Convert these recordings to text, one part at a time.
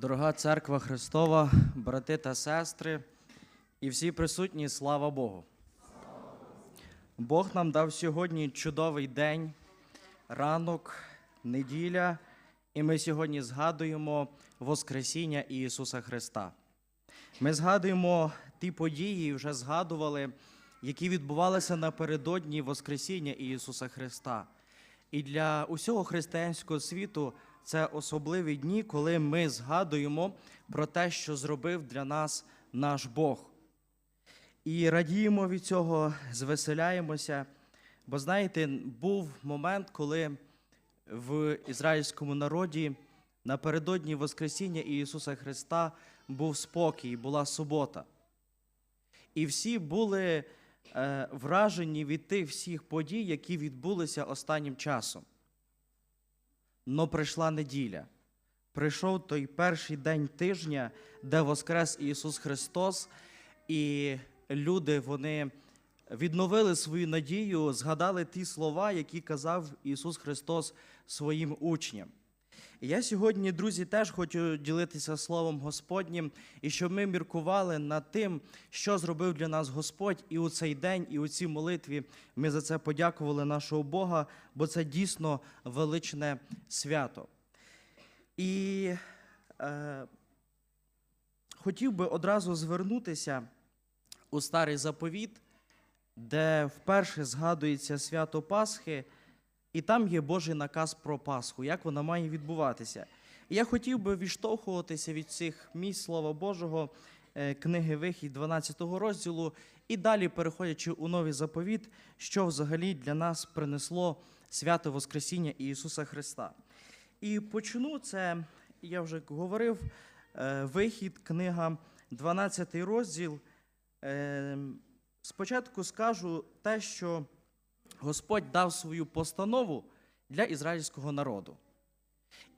Дорога церква Христова, брати та сестри і всі присутні, слава Богу. Бог нам дав сьогодні чудовий день, ранок, неділя, і ми сьогодні згадуємо Воскресіння Ісуса Христа. Ми згадуємо ті події, вже згадували, які відбувалися напередодні Воскресіння Ісуса Христа. І для усього християнського світу це особливі дні, коли ми згадуємо про те, що зробив для нас наш Бог. І радіємо від цього, звеселяємося. Бо знаєте, був момент, коли в ізраїльському народі напередодні Воскресіння Ісуса Христа був спокій, була субота. І всі були е, вражені від тих всіх подій, які відбулися останнім часом. Но прийшла неділя. Прийшов той перший день тижня, де воскрес Ісус Христос, і люди вони відновили свою надію, згадали ті слова, які казав Ісус Христос своїм учням. Я сьогодні, друзі, теж хочу ділитися Словом Господнім, і щоб ми міркували над тим, що зробив для нас Господь, і у цей день, і у цій молитві ми за це подякували нашого Бога, бо це дійсно величне свято. І е, хотів би одразу звернутися у старий заповіт, де вперше згадується свято Пасхи, і там є Божий наказ про Пасху, як вона має відбуватися. І я хотів би відштовхуватися від цих місць Слова Божого, е, книги Вихід 12 розділу, і далі, переходячи у новий заповіт, що взагалі для нас принесло свято Воскресіння Ісуса Христа. І почну це, я вже говорив, е, вихід, книга 12 розділ. Е, Спочатку скажу те, що Господь дав свою постанову для ізраїльського народу.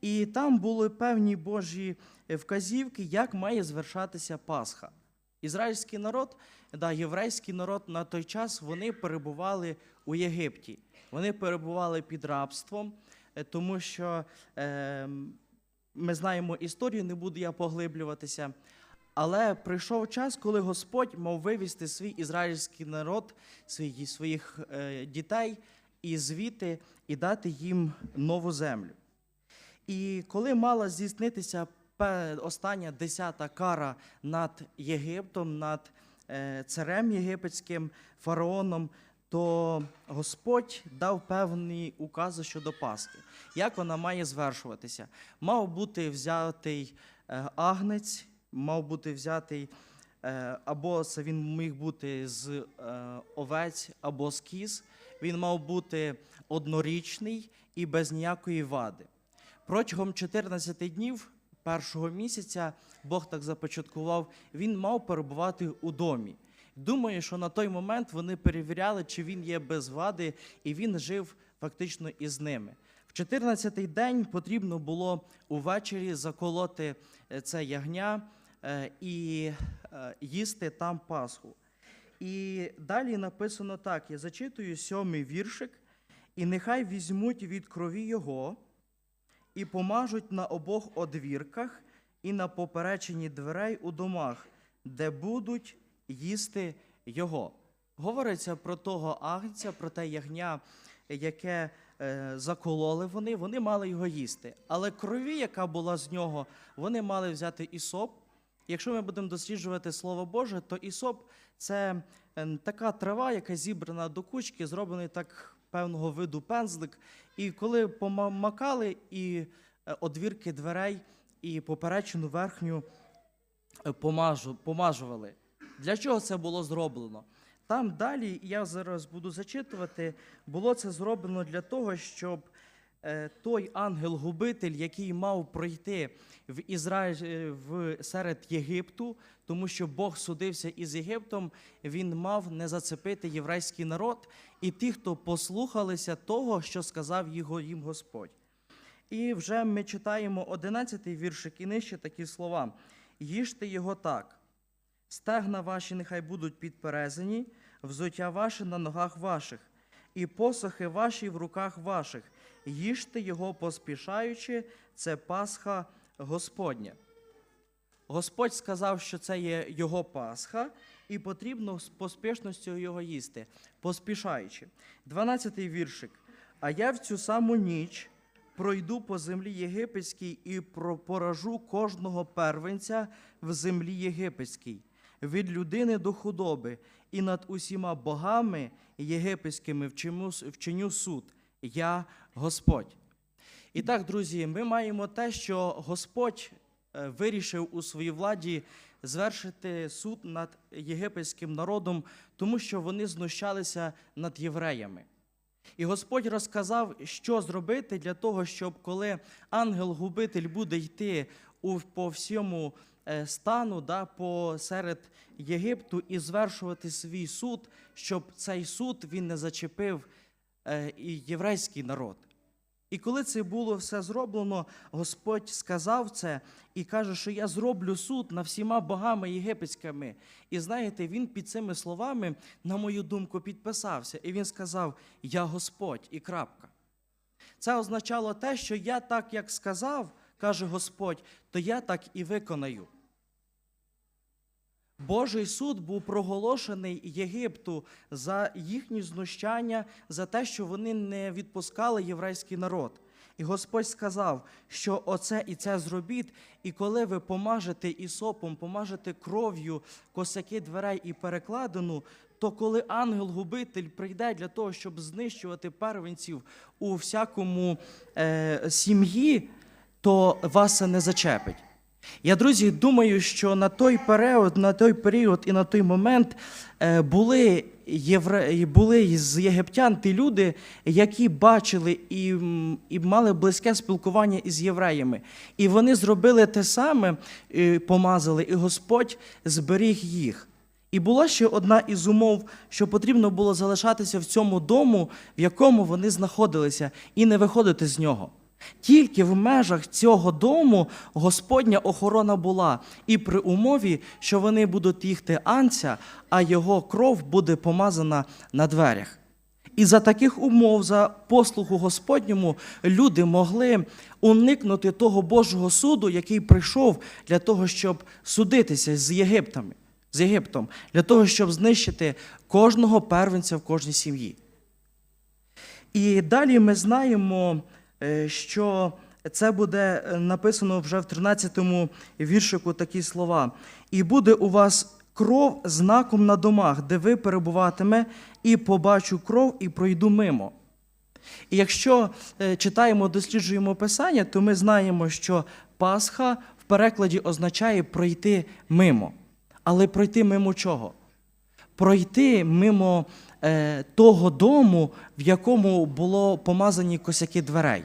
І там були певні Божі вказівки, як має звершатися Пасха. Ізраїльський народ, да, єврейський народ на той час вони перебували у Єгипті. Вони перебували під рабством, е, тому що е, ми знаємо історію, не буду я поглиблюватися. Але прийшов час, коли Господь мав вивести свій ізраїльський народ, свої, своїх е, дітей і звідти і дати їм нову землю. І коли мала здійснитися остання десята кара над Єгиптом, над е, царем єгипетським фараоном, то Господь дав певні укази щодо Пасхи. Як вона має звершуватися? Мав бути взятий е, агнець, мав бути взятий, е, або це він міг бути з е, овець або з кіз. Він мав бути однорічний і без ніякої вади. Протягом 14 днів першого місяця Бог так започаткував, він мав перебувати у домі. Думаю, що на той момент вони перевіряли, чи він є без вади, і він жив фактично із ними. В 14-й день потрібно було увечері заколоти е, це ягня і е, їсти там Пасху. І далі написано так: я зачитую сьомий віршик, і нехай візьмуть від крові його і помажуть на обох одвірках і на поперечині дверей у домах, де будуть їсти його. Говориться про того агнця, про те ягня, яке е, закололи вони, вони мали його їсти. Але крові, яка була з нього, вони мали взяти ісоп. Якщо ми будемо досліджувати Слово Боже, то ісоп це е, така трава, яка зібрана до кучки, зроблений так певного виду пензлик. І коли помакали і е, одвірки дверей, і поперечину верхню е, помажу, помажували. Для чого це було зроблено? Там далі, я зараз буду зачитувати, було це зроблено для того, щоб той ангел-губитель, який мав пройти в Ізраїль е, серед Єгипту, тому що Бог судився із Єгиптом, він мав не зацепити єврейський народ і ті, хто послухалися того, що сказав його їм Господь. І вже ми читаємо 11-й віршик і нижче такі слова: їжте його так. Стегна ваші нехай будуть підперезані, взуття ваше на ногах ваших, і посохи ваші в руках ваших. Їжте його поспішаючи, це Пасха Господня. Господь сказав, що це є його Пасха, і потрібно з поспішністю його їсти, поспішаючи. 12-й віршик. А я в цю саму ніч пройду по землі єгипетській і поражу кожного первенця в землі єгипетській, від людини до худоби, і над усіма богами єгипетськими вчиню суд. Я Господь. І так, друзі, ми маємо те, що Господь е, вирішив у своїй владі звершити суд над єгипетським народом, тому що вони знущалися над євреями. І Господь розказав, що зробити для того, щоб коли ангел-губитель буде йти по всьому е, стану, да, посеред Єгипту і звершувати свій суд, щоб цей суд він не зачепив і єврейський народ. І коли це було все зроблено, Господь сказав це і каже, що я зроблю суд над всіма богами єгипетськими. І знаєте, він під цими словами, на мою думку, підписався. І він сказав: Я Господь і крапка. Це означало те, що я так, як сказав, каже Господь, то я так і виконаю. Божий суд був проголошений Єгипту за їхні знущання, за те, що вони не відпускали єврейський народ. І Господь сказав, що оце і це зробіть, і коли ви помажете ісопом, помажете кров'ю косяки дверей і перекладину, то коли ангел-губитель прийде для того, щоб знищувати первенців у всякому е, сім'ї, то вас це не зачепить. Я, друзі, думаю, що на той період, на той період і на той момент е, були, євре... були з єгиптян ті люди, які бачили і, і мали близьке спілкування із євреями. І вони зробили те саме, е, помазали, і Господь зберіг їх. І була ще одна із умов, що потрібно було залишатися в цьому дому, в якому вони знаходилися, і не виходити з нього. Тільки в межах цього дому Господня охорона була, і при умові, що вони будуть їхти анця, а його кров буде помазана на дверях. І за таких умов, за послугу Господньому, люди могли уникнути того Божого суду, який прийшов для того, щоб судитися з Єгиптами, з Єгиптом, для того, щоб знищити кожного первенця в кожній сім'ї. І далі ми знаємо, що це буде е, написано вже в 13-му віршику такі слова. І буде у вас кров знаком на домах, де ви перебуватиме, і побачу кров, і пройду мимо. І якщо е, читаємо, досліджуємо Писання, то ми знаємо, що Пасха в перекладі означає пройти мимо. Але пройти мимо чого? пройти мимо е, того дому, в якому було помазані косяки дверей.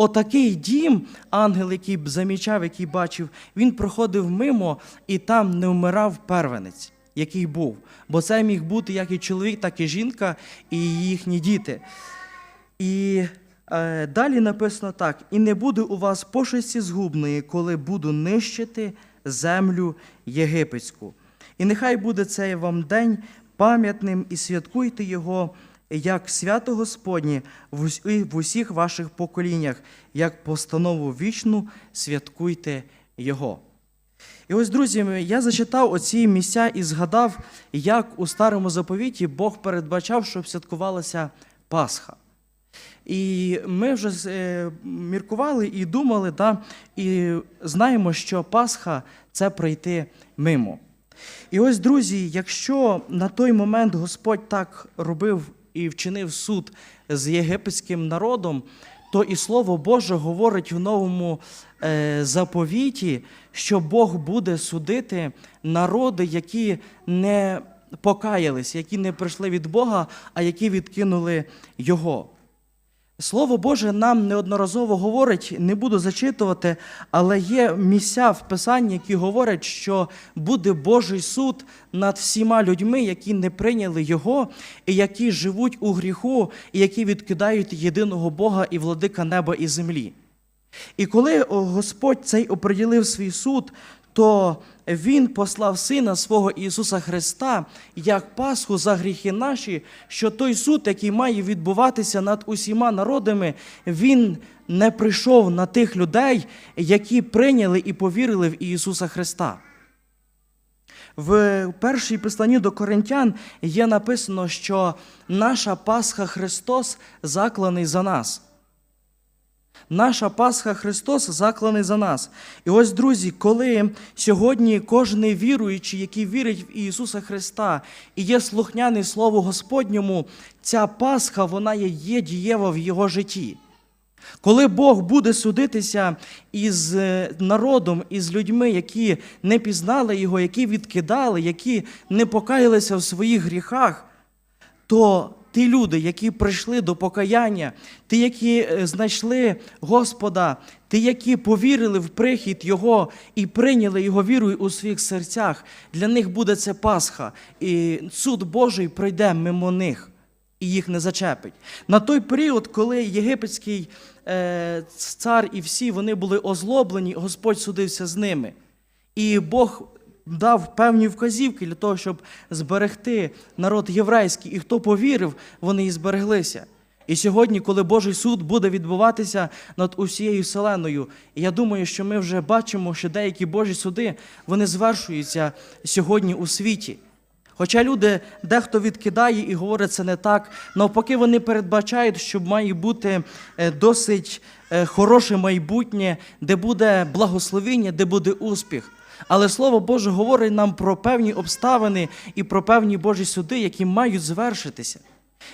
Отакий дім, ангел, який б замічав, який бачив, він проходив мимо і там не вмирав первенець, який був. Бо це міг бути як і чоловік, так і жінка, і їхні діти. І е, далі написано так: і не буде у вас пошесті згубної, коли буду нищити землю єгипетську. І нехай буде цей вам день пам'ятним, і святкуйте його як свято Господнє в ус- і в усіх ваших поколіннях, як постанову вічну святкуйте його. І ось, друзі, я зачитав оці місця і згадав, як у старому заповіті Бог передбачав, щоб святкувалася Пасха. І ми вже е, міркували і думали, да, і знаємо, що Пасха це пройти мимо. І ось, друзі, якщо на той момент Господь так робив і вчинив суд з єгипетським народом, то і Слово Боже говорить в новому е, заповіті, що Бог буде судити народи, які не покаялись, які не прийшли від Бога, а які відкинули Його. Слово Боже нам неодноразово говорить, не буду зачитувати, але є місця в Писанні, які говорять, що буде Божий суд над всіма людьми, які не прийняли Його, і які живуть у гріху, і які відкидають єдиного Бога і владика неба і землі. І коли Господь цей оприділив свій суд, то Він послав Сина свого Ісуса Христа як Пасху за гріхи наші, що той суд, який має відбуватися над усіма народами, Він не прийшов на тих людей, які прийняли і повірили в Ісуса Христа. В першій посланні до Коринтян є написано, що наша Пасха Христос закланий за нас. Наша Пасха Христос закланий за нас. І ось, друзі, коли сьогодні кожен віруючий, який вірить в Ісуса Христа і є слухняний Слову Господньому, ця Пасха вона є, дієва в його житті. Коли Бог буде судитися із е, народом, із людьми, які не пізнали Його, які відкидали, які не покаялися в своїх гріхах, то ті люди, які прийшли до покаяння, ті, які е, знайшли Господа, ті, які повірили в прихід Його і прийняли Його вірою у своїх серцях, для них буде це Пасха, і суд Божий прийде мимо них і їх не зачепить. На той період, коли єгипетський е, цар і всі вони були озлоблені, Господь судився з ними. І Бог дав певні вказівки для того, щоб зберегти народ єврейський. І хто повірив, вони і збереглися. І сьогодні, коли Божий суд буде відбуватися над усією вселеною, я думаю, що ми вже бачимо, що деякі Божі суди вони звершуються сьогодні у світі. Хоча люди дехто відкидає і говорить це не так, навпаки, вони передбачають, що має бути е, досить е, хороше майбутнє, де буде благословіння, де буде успіх. Але Слово Боже говорить нам про певні обставини і про певні Божі суди, які мають звершитися.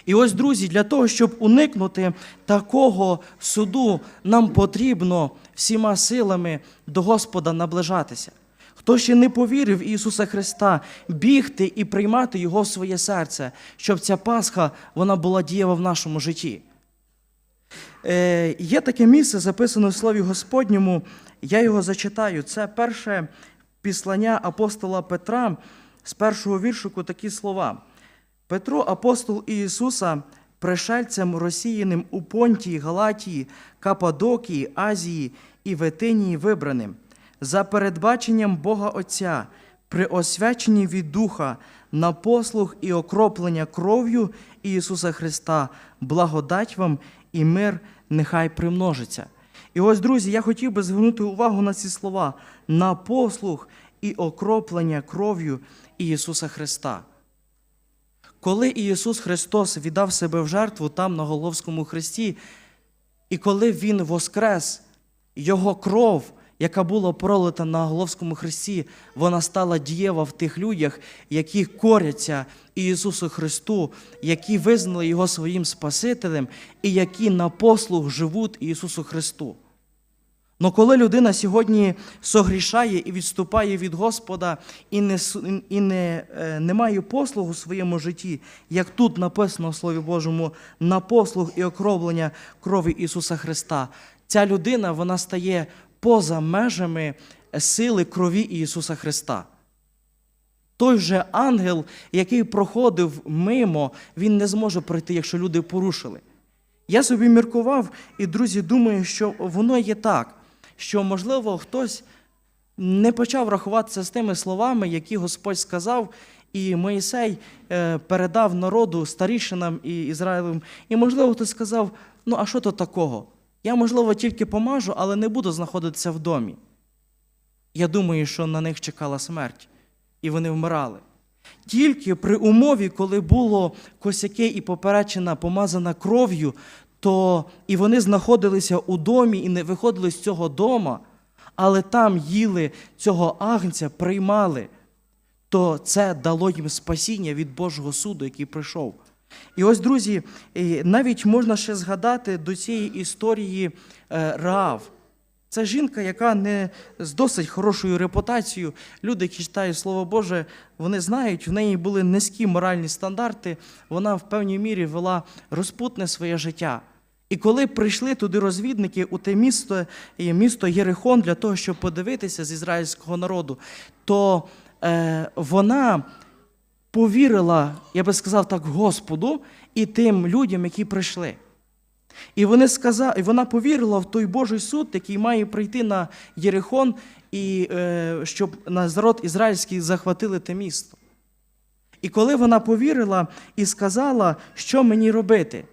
І ось, друзі, для того, щоб уникнути такого суду, нам потрібно всіма силами до Господа наближатися. Хто ще не повірив в Ісуса Христа, бігти і приймати Його в своє серце, щоб ця Пасха вона була дієва в нашому житті. Е, є таке місце, записане в Слові Господньому, я його зачитаю. Це перше післання апостола Петра з першого віршику такі слова. Петро, апостол Ісуса, пришельцем розсіяним у Понтії, Галатії, Кападокії, Азії і Ветинії вибраним, за передбаченням Бога Отця, при освяченні від Духа на послуг і окроплення кров'ю Ісуса Христа, благодать вам і мир нехай примножиться. І ось, друзі, я хотів би звернути увагу на ці слова на послуг і окроплення кров'ю Ісуса Христа. Коли Ісус Христос віддав себе в жертву там на Головському хресті, і коли Він воскрес, Його кров, яка була пролита на Головському хресті, вона стала дієва в тих людях, які коряться Ісусу Христу, які визнали Його своїм Спасителем і які на послуг живуть Ісусу Христу. Но коли людина сьогодні согрішає і відступає від Господа і не, і не, е, не має послугу в своєму житті, як тут написано в Слові Божому, на послуг і окроплення крові Ісуса Христа, ця людина вона стає поза межами сили крові Ісуса Христа. Той же ангел, який проходив мимо, він не зможе пройти, якщо люди порушили. Я собі міркував, і друзі, думаю, що воно є так, що, можливо, хтось не почав рахуватися з тими словами, які Господь сказав, і Моїсей е, передав народу старішинам і Ізраїлем. І, можливо, хтось сказав: ну, а що то такого? Я, можливо, тільки помажу, але не буду знаходитися в домі. Я думаю, що на них чекала смерть, і вони вмирали. Тільки при умові, коли було косяки і поперечина помазана кров'ю, то і вони знаходилися у домі і не виходили з цього дома, але там їли цього агнця, приймали, то це дало їм спасіння від Божого суду, який прийшов. І ось, друзі, навіть можна ще згадати до цієї історії е, Раав. Це жінка, яка не з досить хорошою репутацією. Люди, які читають Слово Боже, вони знають, в неї були низькі моральні стандарти. Вона в певній мірі вела розпутне своє життя. І коли прийшли туди розвідники у те місто, місто Єрихон, для того, щоб подивитися з ізраїльського народу, то е, вона повірила, я би сказав так, Господу і тим людям, які прийшли. І, вони сказа... і вона повірила в той Божий суд, який має прийти на Єрихон, і е, щоб народ ізраїльський захватили те місто. І коли вона повірила і сказала, що мені робити,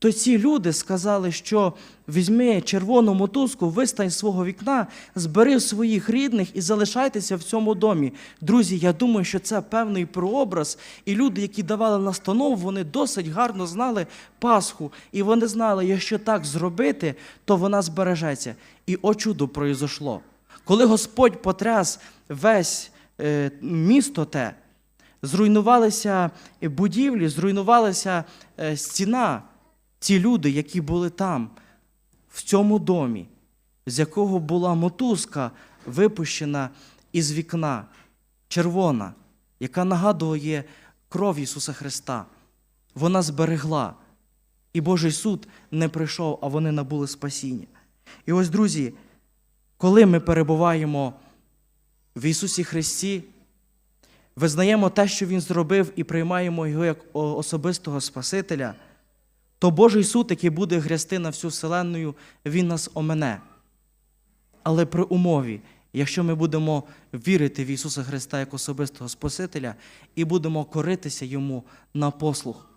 то ці люди сказали, що візьми червону мотузку, вистань з свого вікна, збери своїх рідних і залишайтеся в цьому домі. Друзі, я думаю, що це певний прообраз, і люди, які давали настанову, вони досить гарно знали Пасху, і вони знали, якщо так зробити, то вона збережеться. І о чудо произошло. Коли Господь потряс весь е, місто те, зруйнувалися будівлі, зруйнувалася е, стіна. Ці люди, які були там, в цьому домі, з якого була мотузка випущена із вікна, червона, яка нагадує кров Ісуса Христа, вона зберегла. І Божий суд не прийшов, а вони набули спасіння. І ось, друзі, коли ми перебуваємо в Ісусі Христі, визнаємо те, що Він зробив, і приймаємо Його як особистого Спасителя, то Божий суд, який буде грясти на всю вселенную, Він нас омене. Але при умові, якщо ми будемо вірити в Ісуса Христа як особистого Спасителя і будемо коритися Йому на послух,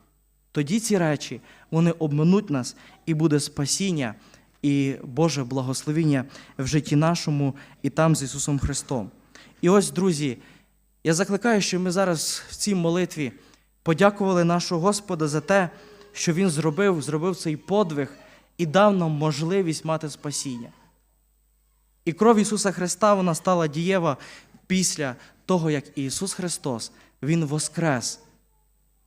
тоді ці речі вони обминуть нас, і буде спасіння і Боже благословіння в житті нашому і там з Ісусом Христом. І ось, друзі, я закликаю, щоб ми зараз в цій молитві подякували нашого Господа за те, що Він зробив, зробив цей подвиг і дав нам можливість мати спасіння. І кров Ісуса Христа вона стала дієва після того, як Ісус Христос Він воскрес.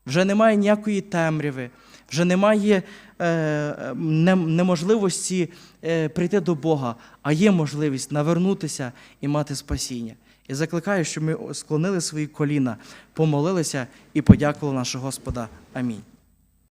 Вже немає ніякої темряви, вже немає е, неможливості е, прийти до Бога, а є можливість навернутися і мати спасіння. І закликаю, щоб ми склонили свої коліна, помолилися і подякували нашого Господа. Амінь.